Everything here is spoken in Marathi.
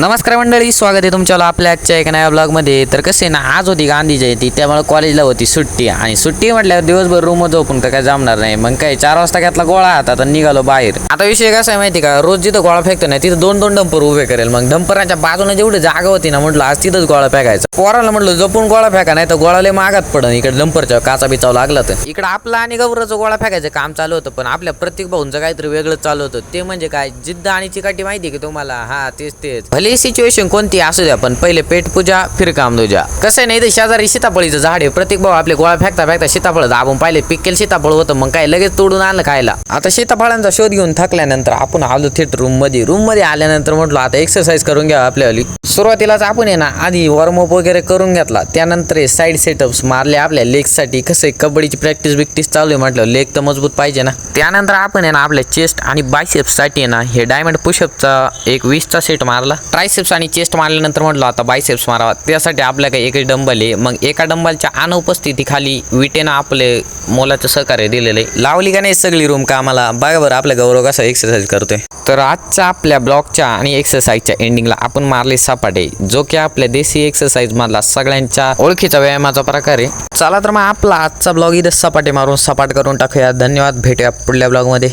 नमस्कार मंडळी स्वागत आहे तुमच्याला आपल्या आजच्या एका नव्या ब्लॉगमध्ये तर कसे आहे ना आज होती गांधी जयंती त्यामुळे कॉलेजला होती सुट्टी. आणि सुट्टी म्हटल्यावर दिवसभर रूम झोपून तर काय जमणार नाही. मग काय चार वाजता घेतला गोळा आता तर निघालो बाहेर. आता विषय कसा आहे माहिती का? रोज जिथं गोळा फेकतो ना तिथं दोन दोन डंपर उभे करेल. मग डंपराच्या बाजूने जेवढी जागा होती ना म्हटलं आज तिथंच गोळा फेकायचा. पोराला म्हटलं जपून गोळा फेका नाही तर गोळाले मागात पडन. इकडे डंपरच्या काचा बिचाव लागला तर. इकडे आपला आणि गौराचं गोळा फेकायचं काम चालू होतं पण आपल्या प्रत्येक भाऊंचं काहीतरी वेगळं चालू होतं. ते म्हणजे काय? जिद्द आणि चिकाटी माहिती की तुम्हाला? हा तेच तेच. भले सिच्युएशन कोणती असू द्या पण पहिले पेट पूजा फिर काम दुजा. कसं आहे नाही ते शेजारी सीताफळीचं झाड आहे. प्रत्येक भाऊ आपले गोळा फेकता फेकता सीताफळ दाबून पाहिले पिकेल सीताफळ होतं मग काय लगेच तोडून आणलं खायला. आता सीताफळांचा शोध घेऊन थकल्यानंतर आपण आलो थेट रूममध्ये. रूममध्ये आल्यानंतर म्हटलं आता एक्सरसाइज करून घ्या आपल्यावाली सुरुवातीलाच आपण आहे ना आधी वॉर्मअप वगैरे करून घेतला. त्यानंतर साईड सेटअप्स मारले आपल्या लेगसाठी कसं कबड्डीची प्रॅक्टिस बिक्टिस चालू आहे म्हटलं लेग तर मजबूत पाहिजे ना. त्यानंतर आपण आहे ना आपल्या चेस्ट आणि बायसेप्ससाठी आहे ना हे डायमंड पुशअपचा एक वीसचा सेट मारला. ट्रायसेप्स आणि चेस्ट मारल्यानंतर म्हटलं आता बायसेप्स मारावा त्यासाठी आपल्याकडे एकच डंबल आहे. मग एका डंबलच्या अनुपस्थितीखाली विटेनं आपले मोलाचं सहकार्य दिलेलं आहे. लावली का नाही सगळी रूम कामाला? बघा बरं आपल्या गौरव कसा एक्सरसाइज करतोय. तर आजच्या आपल्या ब्लॉगच्या आणि एक्सरसाइजच्या एंडिंगला आपण मारले सपाटे जो की आपल्या देशी एक्सरसाइज मधला सगळ्यांच्या ओळखीचा व्यायामाचा प्रकार आहे. चला तर मग आपला आजचा ब्लॉग इथं सपाटे मारून सपाट करून टाकूया. धन्यवाद. भेटूया पुढल्या ब्लॉगमध्ये.